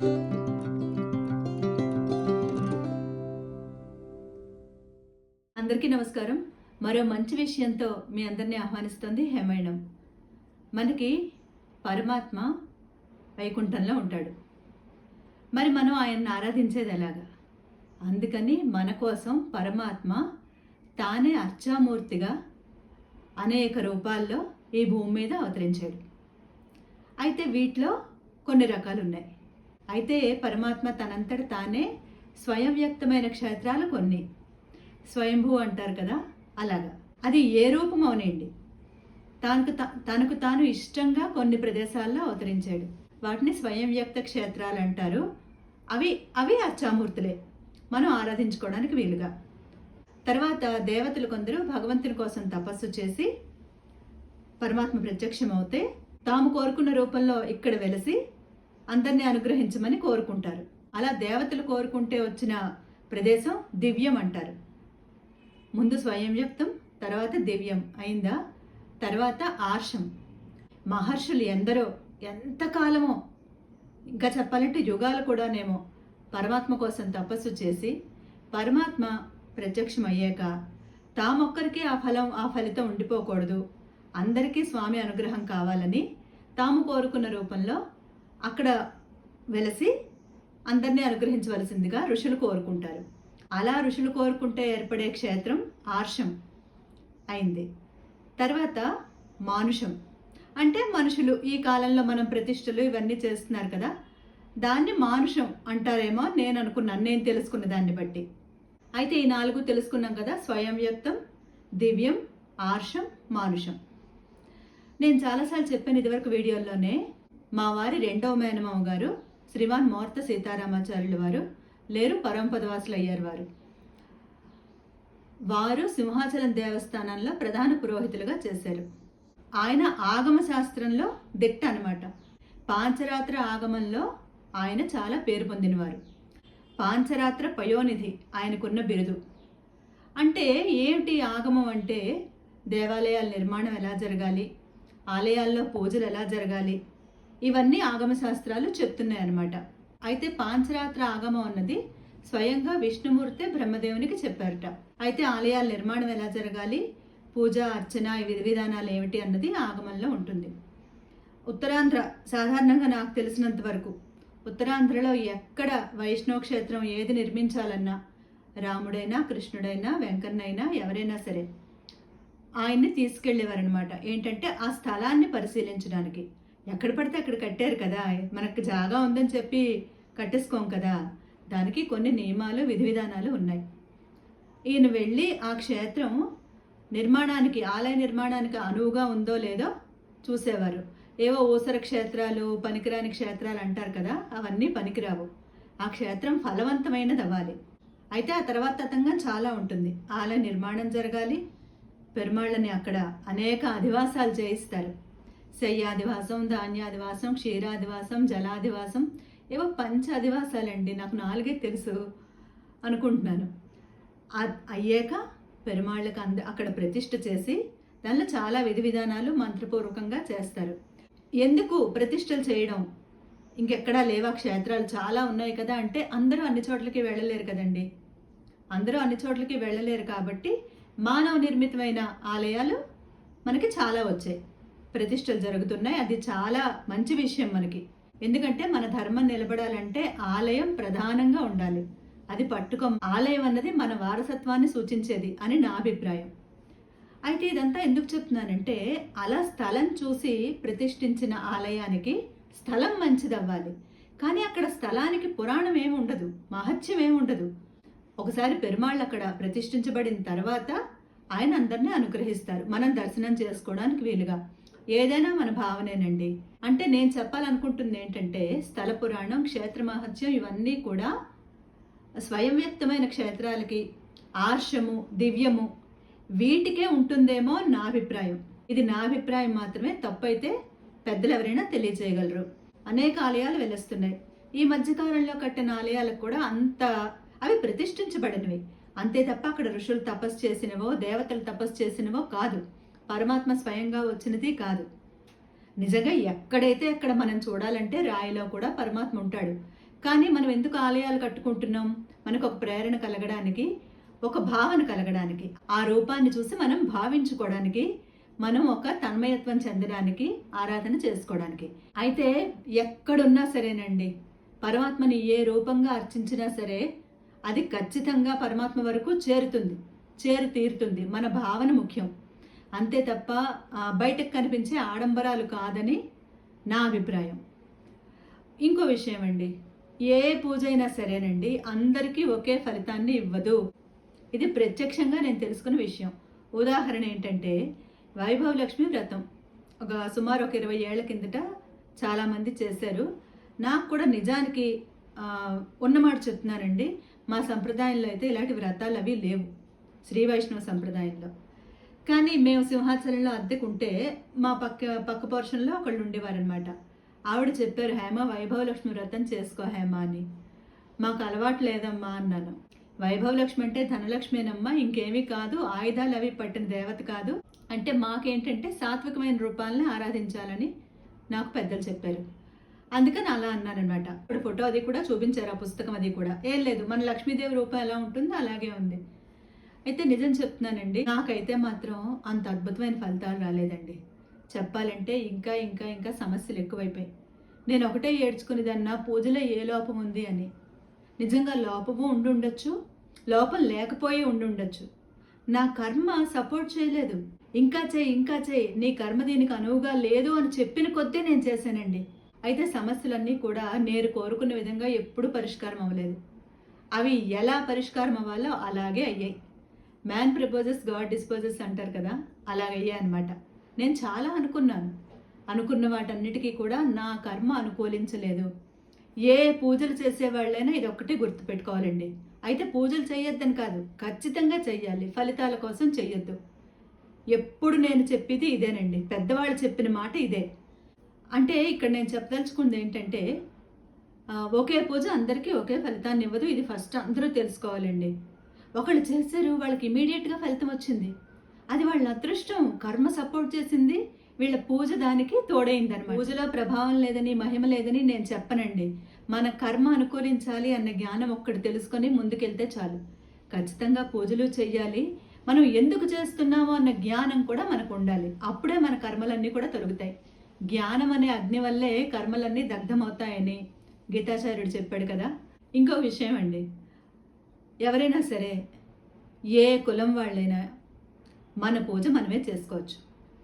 అందరికీ నమస్కారం. మరో మంచి విషయంతో మీ అందరినీ ఆహ్వానిస్తుంది హేమైనం. మనకి పరమాత్మ వైకుంఠంలో ఉంటాడు. మరి మనం ఆయన్ని ఆరాధించేది ఎలాగా? అందుకని మన కోసం పరమాత్మ తానే అర్చామూర్తిగా అనేక రూపాల్లో ఈ భూమి మీద అవతరించాడు. అయితే వీటిలో కొన్ని రకాలు ఉన్నాయి అయితే పరమాత్మ తనంతట తానే స్వయం వ్యక్తమైన క్షేత్రాలు కొన్ని. స్వయంభూ అంటారు కదా అలాగా. అది ఏ రూపం అవునండి? తనకు తా- తనకు తాను ఇష్టంగా కొన్ని ప్రదేశాల్లో అవతరించాడు. వాటిని స్వయం వ్యక్త క్షేత్రాలు అంటారు. అవి అవి అచ్చామూర్తులే. మనం ఆరాధించుకోవడానికి వీలుగా. తర్వాత దేవతలు కొందరు భగవంతుని కోసం తపస్సు చేసి పరమాత్మ ప్రత్యక్షమవుతే తాము కోరుకున్న రూపంలో ఇక్కడ వెలసి అందరినీ అనుగ్రహించమని కోరుకుంటారు. అలా దేవతలు కోరుకుంటే వచ్చిన ప్రదేశం దివ్యం అంటారు. ముందు స్వయం వ్యక్తం తర్వాత దివ్యం. అయిందా? తర్వాత ఆర్షం. మహర్షులు ఎందరో ఎంతకాలమో ఇంకా చెప్పాలంటే యుగాలు కూడానేమో. పరమాత్మ కోసం తపస్సు చేసి పరమాత్మ ప్రత్యక్షం అయ్యాక తామొక్కరికి ఆ ఫలం ఆ ఫలితం ఉండిపోకూడదు. అందరికీ స్వామి అనుగ్రహం కావాలని తాము కోరుకున్న రూపంలో అక్కడ వెలసి అందరినీ అనుగ్రహించవలసిందిగా ఋషులు కోరుకుంటారు. అలా ఋషులు కోరుకుంటే ఏర్పడే క్షేత్రం ఆర్షం అయింది. తర్వాత మానుషం. అంటే మనుషులు ఈ కాలంలో మనం ప్రతిష్టలు ఇవన్నీ చేస్తున్నారు కదా దాన్ని మానుషం అంటారేమో నేను అనుకున్నాను నేను తెలుసుకున్న దాన్ని బట్టి. అయితే ఈ నాలుగు తెలుసుకున్నాం కదా స్వయం వ్యక్తం దివ్యం ఆర్షం మానుషం. నేను చాలాసార్లు చెప్పాను ఇదివరకు వీడియోల్లోనే మా వారి రెండవ మేనమామ గారు శ్రీవాన్ మూర్త సీతారామాచార్యుల వారు లేరు పరంపదవాసులు అయ్యారు వారు. వారు సింహాచలం దేవస్థానంలో ప్రధాన పురోహితులుగా చేశారు. ఆయన ఆగమ శాస్త్రంలో దిట్ట అనమాట పాంచరాత్ర ఆగమంలో ఆయన చాలా పేరు పొందినవారు. పాంచరాత్ర పయోనిధి ఆయనకున్న బిరుదు. అంటే ఏమిటి ఆగమం అంటే దేవాలయాల నిర్మాణం ఎలా జరగాలి ఆలయాల్లో పూజలు ఎలా జరగాలి ఇవన్నీ ఆగమ శాస్త్రాలు చెప్తున్నాయన్నమాట. అయితే పాంచరాత్ర ఆగమం అన్నది స్వయంగా విష్ణుమూర్తే బ్రహ్మదేవునికి చెప్పారట. అయితే ఆలయాల నిర్మాణం ఎలా జరగాలి? పూజ అర్చన విధి విధానాలు ఏమిటి అన్నది ఆగమంలో ఉంటుంది. ఉత్తరాంధ్ర సాధారణంగా నాకు తెలిసినంత వరకు ఉత్తరాంధ్రలో ఎక్కడ వైష్ణవ క్షేత్రం ఏది నిర్మించాలన్నా రాముడైనా కృష్ణుడైనా వెంకన్నైనా ఎవరైనా సరే ఆయన్ని తీసుకెళ్ళేవారనమాట ఏంటంటే ఆ స్థలాన్ని పరిశీలించడానికి. ఎక్కడ పడితే అక్కడ కట్టారు కదా. మనకు జాగా ఉందని చెప్పి కట్టేసుకోం కదా. దానికి కొన్ని నియమాలు విధి విధానాలు ఉన్నాయి. ఈయన వెళ్ళి ఆ క్షేత్రం నిర్మాణానికి ఆలయ నిర్మాణానికి అనువుగా ఉందో లేదో చూసేవారు. ఏవో ఊసర క్షేత్రాలు పనికిరాని క్షేత్రాలు అంటారు కదా అవన్నీ పనికిరావు. ఆ క్షేత్రం ఫలవంతమైనది అవ్వాలి. అయితే ఆ తర్వాత తతంగా చాలా ఉంటుంది. ఆలయ నిర్మాణం జరగాలి. పెరుమాళ్ళని అక్కడ అనేక అధివాసాలు చేయిస్తారు శయ్యాదివాసం ధాన్యాదివాసం క్షీరాదివాసం జలాదివాసం ఏవో పంచ అధివాసాలండి నాకు నాలుగే తెలుసు అనుకుంటున్నాను. అయ్యాక పెరుమాళ్ళకి అంద అక్కడ ప్రతిష్ఠ చేసి దానిలో చాలా విధి విధానాలు మంత్రపూర్వకంగా చేస్తారు. ఎందుకు ప్రతిష్టలు చేయడం? ఇంకెక్కడా లేవా క్షేత్రాలు? చాలా ఉన్నాయి కదా అంటే అందరూ అన్ని చోట్లకి వెళ్ళలేరు కదండి. అందరూ అన్ని చోట్లకి వెళ్ళలేరు కాబట్టి మానవ నిర్మితమైన ఆలయాలు మనకి చాలా వచ్చాయి. ప్రతిష్టలు జరుగుతున్నాయి. అది చాలా మంచి విషయం మనకి. ఎందుకంటే మన ధర్మం నిలబడాలంటే ఆలయం ప్రధానంగా ఉండాలి. అది పట్టుకో ఆలయం అన్నది మన వారసత్వాన్ని సూచించేది అని నా అభిప్రాయం. అయితే ఇదంతా ఎందుకు చెప్తున్నానంటే అలా స్థలం చూసి ప్రతిష్ఠించిన ఆలయానికి స్థలం మంచిదవ్వాలి. కానీ అక్కడ స్థలానికి పురాణం ఏమి ఉండదు మహత్యం ఏమి ఉండదు. ఒకసారి పెరుమాళ్ళు అక్కడ ప్రతిష్ఠించబడిన తర్వాత ఆయన అందరినీ అనుగ్రహిస్తారు. మనం దర్శనం చేసుకోవడానికి వీలుగా. ఏదైనా మన భావనేనండి. అంటే నేను చెప్పాలనుకుంటుంది ఏంటంటే స్థల పురాణం క్షేత్ర మహత్యం ఇవన్నీ కూడా స్వయం వ్యక్తమైన క్షేత్రాలకి ఆర్షము దివ్యము వీటికే ఉంటుందేమో నా అభిప్రాయం. ఇది నా అభిప్రాయం మాత్రమే తప్పైతే పెద్దలు ఎవరైనా తెలియజేయగలరు. అనేక ఆలయాలు వెలుస్తున్నాయి. ఈ మధ్యకాలంలో కట్టిన ఆలయాలకు కూడా అంత అవి ప్రతిష్ఠించబడినవి. అంతే తప్ప అక్కడ ఋషులు తపస్సు చేసినవో దేవతలు తపస్సు చేసినవో కాదు. పరమాత్మ స్వయంగా వచ్చినది కాదు. నిజంగా ఎక్కడైతే అక్కడ మనం చూడాలంటే రాయిలో కూడా పరమాత్మ ఉంటాడు. కానీ మనం ఎందుకు ఆలయాలు కట్టుకుంటున్నాం? మనకు ఒక ప్రేరణ కలగడానికి ఒక భావన కలగడానికి ఆ రూపాన్ని చూసి మనం భావించుకోవడానికి మనం ఒక తన్మయత్వం చెందడానికి ఆరాధన చేసుకోవడానికి. అయితే ఎక్కడున్నా సరేనండి పరమాత్మని ఏ రూపంగా అర్చించినా సరే అది ఖచ్చితంగా పరమాత్మ వరకు చేరుతుంది చేరు తీరుతుంది. మన భావన ముఖ్యం. అంతే తప్ప బయటకు కనిపించే ఆడంబరాలు కాదని నా అభిప్రాయం. ఇంకో విషయం అండి. ఏ పూజ అయినా సరేనండి అందరికీ ఒకే ఫలితాన్ని ఇవ్వదు. ఇది ప్రత్యక్షంగా నేను తెలుసుకున్న విషయం. ఉదాహరణ ఏంటంటే వైభవ లక్ష్మి వ్రతం. ఒక సుమారు ఒక ఇరవై ఏళ్ళ కిందట చాలామంది చేశారు. నాకు కూడా నిజానికి ఉన్నమాట చెప్తున్నానండి. మా సంప్రదాయంలో అయితే ఇలాంటి వ్రతాలు అవి లేవు. శ్రీ వైష్ణవ సంప్రదాయంలో. కానీ మేము సింహాచలంలో అద్దెకుంటే మా పక్క పక్క పోర్షన్లో ఒకళ్ళు ఉండేవారనమాట ఆవిడ చెప్పారు హేమ వైభవలక్ష్మి వ్రతం చేసుకో హేమ అని. మాకు అలవాటు లేదమ్మా అన్నాను. వైభవలక్ష్మి అంటే ధనలక్ష్మేనమ్మా ఇంకేమీ కాదు ఆయుధాలు అవి పట్టిన దేవత కాదు. అంటే మాకేంటంటే సాత్వికమైన రూపాలని ఆరాధించాలని నాకు పెద్దలు చెప్పారు. అందుకని అలా అన్నారనమాట ఇప్పుడు ఫోటో అది కూడా చూపించారు ఆ పుస్తకం అది కూడా. ఏం లేదు మన లక్ష్మీదేవి రూపం ఎలా ఉంటుందో అలాగే ఉంది. అయితే నిజం చెప్తున్నానండి నాకైతే మాత్రం అంత అద్భుతమైన ఫలితాలు రాలేదండి. చెప్పాలంటే ఇంకా ఇంకా ఇంకా సమస్యలు ఎక్కువైపోయాయి. నేను ఒకటే ఏడ్చుకునేదన్నా పూజలో ఏ లోపం ఉంది అని. నిజంగా లోపము ఉండుండొచ్చు లోపం లేకపోయి ఉండుండొచ్చు నా కర్మ సపోర్ట్ చేయలేదు. ఇంకా చేయి ఇంకా చేయి నీ కర్మ దీనికి అనువుగా లేదు అని చెప్పిన కొద్దీ నేను చేశానండి. అయితే సమస్యలన్నీ కూడా నేను కోరుకున్న విధంగా ఎప్పుడూ పరిష్కారం అవ్వలేదు. అవి ఎలా పరిష్కారం అవ్వాలో అలాగే అయ్యాయి. మ్యాన్ ప్రపోజెస్ గాడ్ డిస్పోజెస్ అంటారు కదా? అలాగయ్యా అనమాట నేను చాలా అనుకున్నాను. అనుకున్న వాటన్నిటికీ కూడా నా కర్మ అనుకూలించలేదు. ఏ పూజలు చేసేవాళ్ళైనా ఇది ఒక్కటే గుర్తుపెట్టుకోవాలండి. అయితే పూజలు చేయొద్దని కాదు ఖచ్చితంగా చెయ్యాలి. ఫలితాల కోసం చెయ్యొద్దు. ఎప్పుడు నేను చెప్పేది ఇదేనండి. పెద్దవాళ్ళు చెప్పిన మాట ఇదే. అంటే ఇక్కడ నేను చెప్పదలుచుకుంది ఏంటంటే ఒకే పూజ అందరికీ ఒకే ఫలితాన్ని ఇవ్వదు. ఇది ఫస్ట్ అందరూ తెలుసుకోవాలండి. ఒకళ్ళు చేశారు వాళ్ళకి ఇమీడియట్గా ఫలితం వచ్చింది. అది వాళ్ళ అదృష్టం కర్మ సపోర్ట్ చేసింది. వీళ్ళ పూజ దానికి తోడైంది అనమాట పూజలో ప్రభావం లేదని మహిమ లేదని నేను చెప్పనండి. మన కర్మ అనుకూలించాలి అన్న జ్ఞానం ఒక్కటి తెలుసుకొని ముందుకెళ్తే చాలు. ఖచ్చితంగా పూజలు చేయాలి మనం ఎందుకు చేస్తున్నామో అన్న జ్ఞానం కూడా మనకు ఉండాలి. అప్పుడే మన కర్మలన్నీ కూడా తొలుగుతాయి. జ్ఞానం అనే అగ్ని వల్లే కర్మలన్నీ దగ్ధమవుతాయని గీతాచార్యుడు చెప్పాడు కదా. ఇంకో విషయం అండి. ఎవరైనా సరే ఏ కులం వాళ్ళైనా మన పూజ మనమే చేసుకోవచ్చు.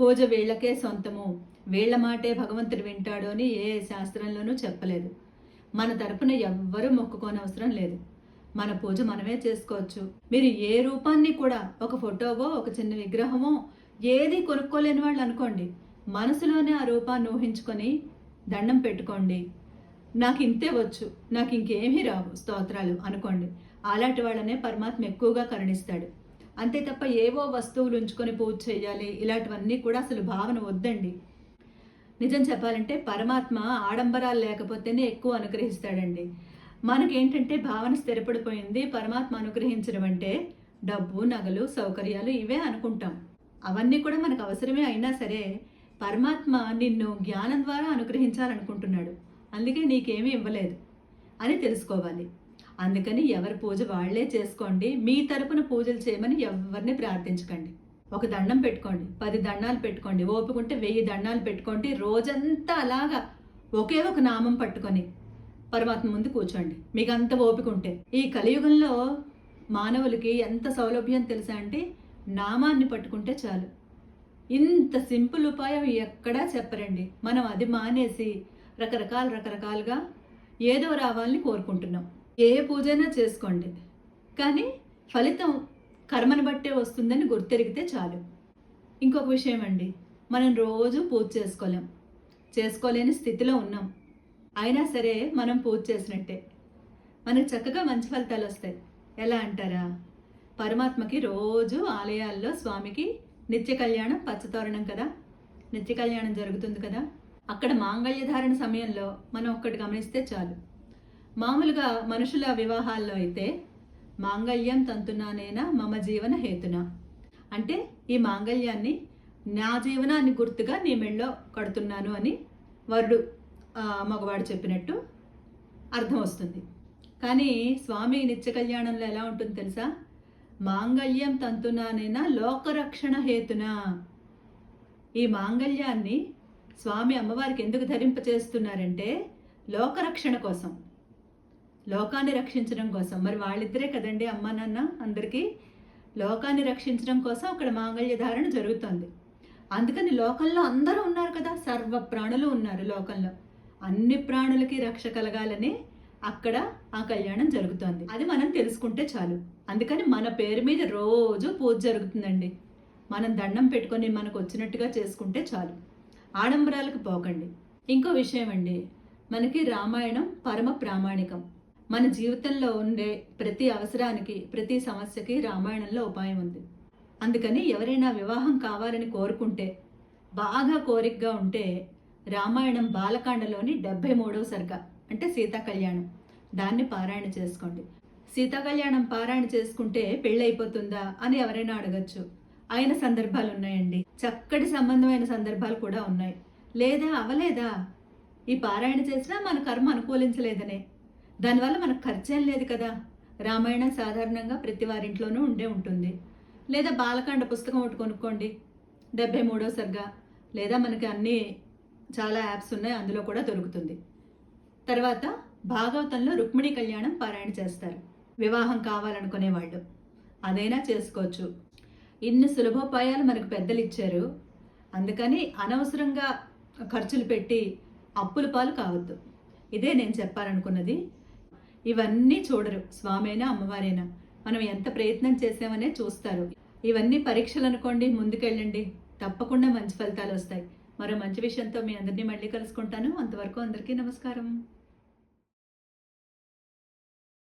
పూజ వీళ్ళకే సొంతము. వీళ్ళ మాటే భగవంతుడు వింటాడు అని ఏ శాస్త్రంలోనూ చెప్పలేదు. మన తరపున ఎవ్వరూ మొక్కుకోని అవసరం లేదు. మన పూజ మనమే చేసుకోవచ్చు. మీరు ఏ రూపాన్ని కూడా ఒక ఫోటోవో ఒక చిన్న విగ్రహమో ఏది కొనుక్కోలేని వాళ్ళు అనుకోండి. మనసులోనే ఆ రూపాన్ని ఊహించుకొని దండం పెట్టుకోండి. నాకు ఇంతే వచ్చు నాకు ఇంకేమీ రావు స్తోత్రాలు అనుకోండి. అలాంటి వాళ్ళనే పరమాత్మ ఎక్కువగా కరుణిస్తాడు. అంతే తప్ప ఏవో వస్తువులు ఉంచుకొని పూజ చేయాలి ఇలాంటివన్నీ కూడా అసలు భావన వద్దండి. నిజం చెప్పాలంటే పరమాత్మ ఆడంబరాలు లేకపోతేనే ఎక్కువ అనుగ్రహిస్తాడండి. మనకేంటంటే భావన స్థిరపడిపోయింది పరమాత్మ అనుగ్రహించడం అంటే డబ్బు నగలు సౌకర్యాలు ఇవే అనుకుంటాం. అవన్నీ కూడా మనకు అవసరమే అయినా సరే పరమాత్మ నిన్ను జ్ఞానం ద్వారా అనుగ్రహించాలనుకుంటున్నాడు. అందుకే నీకేమీ ఇవ్వలేదు అని తెలుసుకోవాలి. అందుకని ఎవరి పూజ వాళ్ళే చేసుకోండి మీ తరపున పూజలు చేయమని ఎవరిని ప్రార్థించకండి. ఒక దండం పెట్టుకోండి పది దండాలు పెట్టుకోండి ఓపుకుంటే వెయ్యి దండాలు పెట్టుకోండి రోజంతా అలాగా ఒకే ఒక నామం పట్టుకొని పరమాత్మ ముందు కూర్చోండి. మీకు అంత ఓపిక ఉంటే. ఈ కలియుగంలో మానవులకి ఎంత సౌలభ్యం తెలుసా అంటే నామాన్ని పట్టుకుంటే చాలు. ఇంత సింపుల్ ఉపాయం ఎక్కడా చెప్పరండి. మనం అది మానేసి రకరకాల రకరకాలుగా ఏదో రావాలని కోరుకుంటున్నాం. ఏ పూజైనా చేసుకోండి. కానీ ఫలితం కర్మను బట్టే వస్తుందని గుర్తెరిగితే చాలు. ఇంకొక విషయం అండి మనం రోజు పూజ చేసుకోలేం. చేసుకోలేని స్థితిలో ఉన్నాం. అయినా సరే మనం పూజ చేసినట్టే. మనకు చక్కగా మంచి ఫలితాలు వస్తాయి. ఎలా అంటారా? పరమాత్మకి రోజు ఆలయాల్లో స్వామికి నిత్య కళ్యాణం పచ్చతోరణం కదా? నిత్య కళ్యాణం జరుగుతుంది కదా? అక్కడ మాంగళ్య ధారణ సమయంలో మనం ఒక్కటి గమనిస్తే చాలు. మామూలుగా మనుషుల వివాహాల్లో అయితే మాంగళ్యం తంతునానేనా మమ జీవన హేతున? అంటే ఈ మాంగళ్యాన్ని నా జీవనాన్ని గుర్తుగా నీ మెళ్ళో కడుతున్నాను అని వరుడు మగవాడు చెప్పినట్టు అర్థం వస్తుంది. కానీ స్వామి నిత్య కళ్యాణంలో ఎలా ఉంటుంది తెలుసా? మాంగళ్యం తంతునానైనా లోకరక్షణ హేతున? ఈ మాంగళ్యాన్ని స్వామి అమ్మవారికి ఎందుకు ధరింపచేస్తున్నారంటే లోకరక్షణ కోసం. లోకాన్ని రక్షించడం కోసం. మరి వాళ్ళిద్దరే కదండి అమ్మ నాన్న అందరికీ? లోకాన్ని రక్షించడం కోసం అక్కడ మాంగళ్య ధారణ జరుగుతుంది. అందుకని లోకంలో అందరూ ఉన్నారు కదా సర్వ ప్రాణులు ఉన్నారు లోకంలో. అన్ని ప్రాణులకి రక్ష కలగాలని అక్కడ ఆ కళ్యాణం జరుగుతోంది. అది మనం తెలుసుకుంటే చాలు. అందుకని మన పేరు మీద రోజు పూజ జరుగుతుందండి. మనం దండం పెట్టుకొని మనకు వచ్చినట్టుగా చేసుకుంటే చాలు. ఆడంబరాలకు పోకండి. ఇంకో విషయం అండి. మనకి రామాయణం పరమ ప్రామాణికం. మన జీవితంలో ఉండే ప్రతి అవసరానికి ప్రతి సమస్యకి రామాయణంలో ఉపాయం ఉంది. అందుకని ఎవరైనా వివాహం కావాలని కోరుకుంటే బాగా కోరికగా ఉంటే రామాయణం బాలకాండలోని డెబ్బై మూడవ సరిగా అంటే సీతా కళ్యాణం. దాన్ని పారాయణ చేసుకోండి. సీతా కళ్యాణం పారాయణ చేసుకుంటే పెళ్ళి అయిపోతుందా అని ఎవరైనా అడగచ్చు. అయిన సందర్భాలు ఉన్నాయండి చక్కటి సంబంధమైన సందర్భాలు కూడా ఉన్నాయి. లేదా అవలేదా? ఈ పారాయణ చేసినా మన కర్మ అనుకూలించలేదనే. దానివల్ల మనకు ఖర్చేం లేదు కదా. రామాయణం సాధారణంగా ప్రతి వారింట్లోనూ ఉండే ఉంటుంది. లేదా బాలకాండ పుస్తకం ఒకటి కొనుక్కోండి. డెబ్బై మూడో సరిగా. లేదా మనకి అన్ని చాలా యాప్స్ ఉన్నాయి. అందులో కూడా దొరుకుతుంది. తర్వాత భాగవతంలో రుక్మిణి కళ్యాణం పారాయణ చేస్తారు. వివాహం కావాలనుకునే వాళ్ళు అదైనా చేసుకోవచ్చు. ఇన్ని సులభోపాయాలు మనకు పెద్దలు ఇచ్చారు అందుకని అనవసరంగా ఖర్చులు పెట్టి అప్పుల పాలు కావద్దు. ఇదే నేను చెప్పాలనుకున్నది. ఇవన్నీ చూడరు. స్వామైనా అమ్మవారైనా? మనం ఎంత ప్రయత్నం చేసామనే చూస్తారు. ఇవన్నీ పరీక్షలు అనుకోండి ముందుకెళ్ళండి. తప్పకుండా మంచి ఫలితాలు వస్తాయి. మరో మంచి విషయంతో మీ అందరినీ మళ్ళీ కలుసుకుంటాను. అంతవరకు అందరికీ నమస్కారం.